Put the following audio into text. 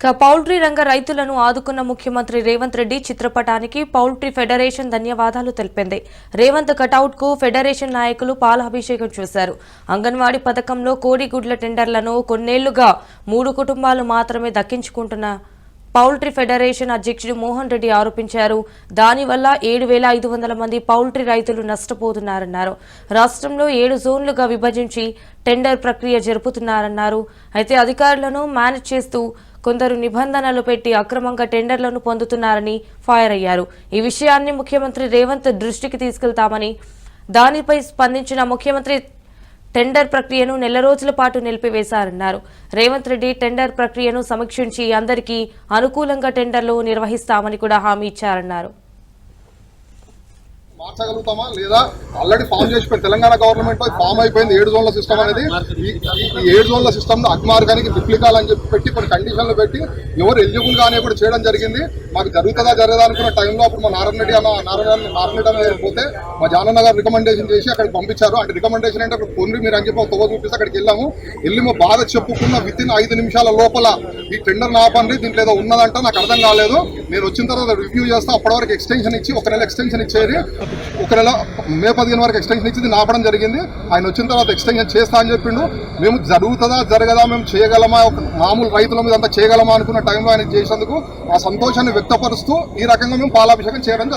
ఇక పౌల్ట్రీ రంగ రైతులను ఆదుకున్న ముఖ్యమంత్రి రేవంత్ రెడ్డి చిత్రపటానికి పౌల్ట్రీ ఫెడరేషన్ ధన్యవాదాలు తెలిపింది. రేవంత్ కటౌట్కు ఫెడరేషన్ నాయకులు పాలాభిషేకం చేశారు. అంగన్వాడీ పథకంలో కోడిగుడ్ల టెండర్లను కొన్నేళ్ళుగా మూడు కుటుంబాలు మాత్రమే దక్కించుకుంటున్న పౌల్ట్రీ ఫెడరేషన్ అధ్యక్షుడు మోహన్ రెడ్డి ఆరోపించారు. దానివల్ల ఏడు వేల ఐదు వందల మంది పౌల్ట్రీ రైతులు నష్టపోతున్నారన్నారు. రాష్ట్రంలో ఏడు జోన్లుగా విభజించి టెండర్ ప్రక్రియ జరుపుతున్నారన్నారు. అయితే అధికారులను మేనేజ్ చేస్తూ కొందరు నిబంధనలు పెట్టి అక్రమంగా టెండర్లను పొందుతున్నారని ఫైర్ అయ్యారు. ఈ విషయాన్ని ముఖ్యమంత్రి రేవంత్ దృష్టికి తీసుకెళ్తామని దానిపై స్పందించిన ముఖ్యమంత్రి టెండర్ ప్రక్రియను నెల రోజుల పాటు నిలిపివేశారన్నారు. రేవంత్ రెడ్డి టెండర్ ప్రక్రియను సమీక్షించి అందరికీ అనుకూలంగా టెండర్లు నిర్వహిస్తామని కూడా హామీ ఇచ్చారన్నారు. మార్చగలుగుతామా లేదా ఆల్రెడీ ఫామ్ చేసిపోయింది తెలంగాణ గవర్నమెంట్ ఫామ్ అయిపోయింది ఏడు జోన్ల సిస్టమ్ అనేది. ఈ ఏడు జోన్ల సిస్టమ్ అగ్మార్గానికి రిప్లికాలు అని చెప్పి పెట్టి కొన్ని కండిషన్లు పెట్టి ఎవరు ఎలిజిబుల్ గానే కూడా చేయడం జరిగింది. మాకు జరుగుతుందా జరగదా అనుకున్న టైంలో అప్పుడు మా నారాయణ రెడ్డి అన్న నారాయణ నారాయణ రెడ్డి పోతే మా జానన్న గారు రికమెండేషన్ చేసి అక్కడికి పంపించారు. అంటే రికమెండేషన్ అంటే అక్కడ పొంది మీరు అని చెప్పి ఒక చూపిస్తే అక్కడికి వెళ్ళాము. వెళ్ళి మా బాధ చెప్పుకున్న విత్ ఇన్ ఐదు నిమిషాల లోపల ఈ టెండర్ నాపండి దీంట్లో ఏదో ఉన్నదంట నాకు అర్థం కాలేదు. నేను వచ్చిన తర్వాత రివ్యూ చేస్తా అప్పటి వరకు ఎక్స్టెన్షన్ ఇచ్చి ఒక నెల ఎక్స్టెన్షన్ ఇచ్చేది. ఒక నెల మే పదిహేను వరకు ఎక్స్టెన్షన్ ఇచ్చి దీన్ని ఆపడం జరిగింది. ఆయన వచ్చిన తర్వాత ఎక్స్టెన్షన్ చేస్తా అని చెప్పిండు. మేము జరుగుతుందా జరగదా మేము చేయగలమా ఒక మామూలు రైతుల మీద అంతా చేయగలమా అనుకున్న టైంలో ఆయన చేసేందుకు ఆ సంతోషాన్ని వ్యక్తపరుస్తూ ఈ రకంగా మేము పాలాభిషేకం చేయడం